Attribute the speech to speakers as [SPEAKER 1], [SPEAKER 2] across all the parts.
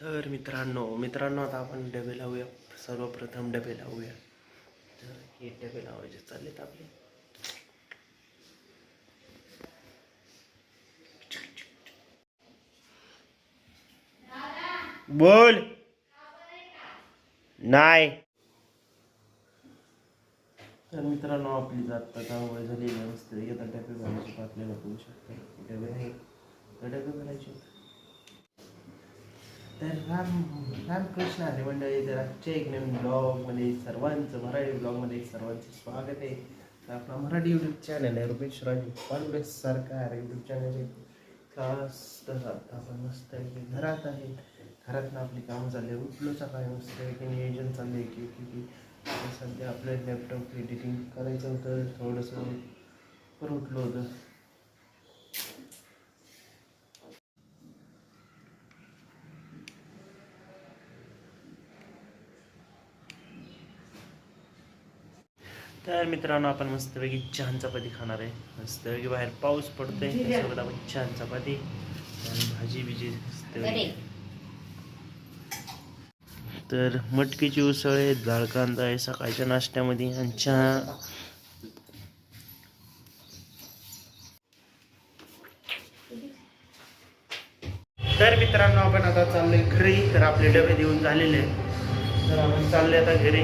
[SPEAKER 1] तर मित्रांनो मित्रांनो आता आपण डबे लावूया. सर्वप्रथम डबे लावूया. तर हे डबे लावायचे चाललेत आपले. बोल. नाही. तर मित्रांनो आपली जात आंघोळ झालेली असते आता डबे घालायचे आपल्याला बघू शकते. डबे आहे तर डबे घालायचे तर राम रामकृष्ण आले मंडळी तर आजच्या एक नवीन ब्लॉगमध्ये सर्वांचं मराठी ब्लॉगमध्ये सर्वांचं स्वागत आहे. तर आपला मराठी यूट्यूब चॅनल आहे रुपेश राजू कॉन्ग्रेस सरकार यूट्यूब चॅनल आहे. खास तर आता आपण मस्त आहे घरात आहे. घरातनं आपली कामं चालले उठलो सकाळी मस्त की नियोजन चालले की की की. सध्या आपलं लॅपटॉप एडिटिंग करायचं होतं थोडंसं पण उठलो होतं. तर मित्रांनो आपण मस्तपैकी छान चपाती खाणार आहे. मस्तपैकी बाहेर पाऊस पडतोय त्यासोबत आपण छान चपाती आणि भाजी बिजी. तर मटकीची उसळ आहे डाळ कांदा आहे सकाळच्या नाश्त्यामध्ये आणि चहा. तर मित्रांनो आपण आता चाललोय घरी. तर आपले डबे देऊन झालेले आहेत. तर आपण चाललोय आता घरी.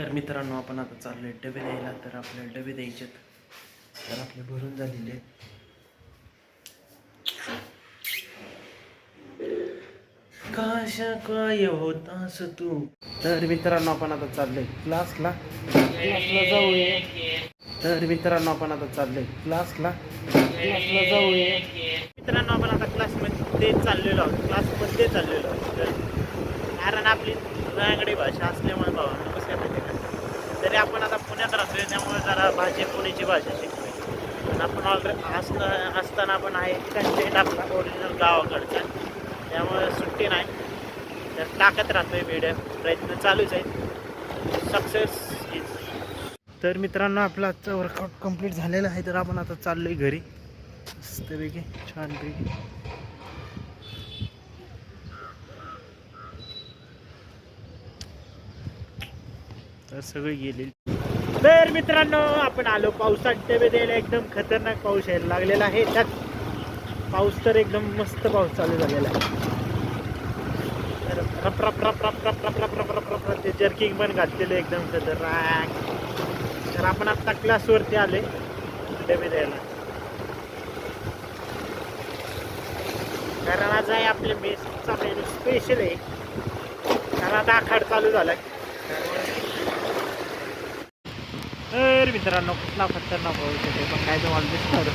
[SPEAKER 1] तर मित्रांनो आपण आता चाललोय डबे द्यायला. तर आपल्या डबे द्यायचे तर आपले भरून झालेले आहेत. काशा काय होतास तू? तर मित्रांनो आपण आता चाललोय क्लासला. क्लासला जाऊया. तर मित्रांनो आपण आता चाललोय क्लासला. क्लासला जाऊया. मित्रांनो आपण आता क्लासमध्ये चाललेलो आहोत. क्लासमध्ये चाललेलो आहोत. कारण आपली रांगडी भाषा असल्यामुळे भावांना कसं काय माहिती का? तरी आपण आता पुण्यात राहतोय त्यामुळे जरा भाषा पुण्याची भाषा शिकतोय पण आपण ऑलरेडी असता असताना आपण आहे कंटेंट आपला ओरिजिनल गावाकडचा. त्यामुळे सुट्टी नाही. तर टाकत राहतोय व्हिडिओ प्रयत्न चालूच आहेत सक्सेस इज तर मित्रांनो आपला आजचा वर्कआउट कंप्लीट झालेला आहे. तर आपण आता चाललोय घरी. मस्तपैकी छानपैकी. तर सगळे तर मित्रांनो आपण आलो पावसात डबे द्यायला एकदम खतरनाक पाऊस यायला लागलेला आहे त्यात पाऊस तर एकदम मस्त पाऊस चालू झालेला आहे जर्किंग पण घातलेलं एकदम खतरनाक तर आपण आत्ता क्लासवरती आले डबे द्यायला कारण आज आहे आपल्या मेसचा मेनू स्पेशल आहे कारण आता आखाड चालू झाला तर मित्रांनो कुठला खतरनाक पाऊस येते पण काय तुम्हाला दिसणार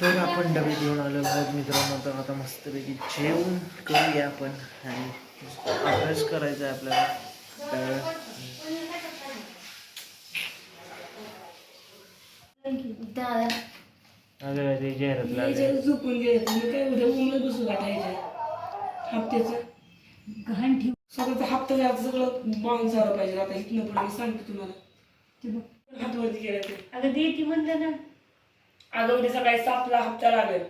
[SPEAKER 1] तर आपण डबे घेऊन आलो आहोत मित्रांनो तर आता मस्तपैकी जेवण करूया आपण आणि अभ्यास करायचा आहे आपल्याला. तर
[SPEAKER 2] दादा
[SPEAKER 1] अगं ते जाहिरात लागली.
[SPEAKER 3] याच्यावर झोपून घ्यायचं मग काय उद्या उमलं बसू वाटायचं. हप्त्याचं.
[SPEAKER 2] गहाण ठेव.
[SPEAKER 3] सगळं हप्ता जायचं सगळं बाउन्स झालं पाहिजे. आता इथनं पुढे मी सांगते तुम्हाला.
[SPEAKER 2] ते बघ
[SPEAKER 3] हात वरती केला ते.
[SPEAKER 2] अगं दे ती म्हणलं ना.
[SPEAKER 3] उद्या सकाळी सातला हप्ता लागेल.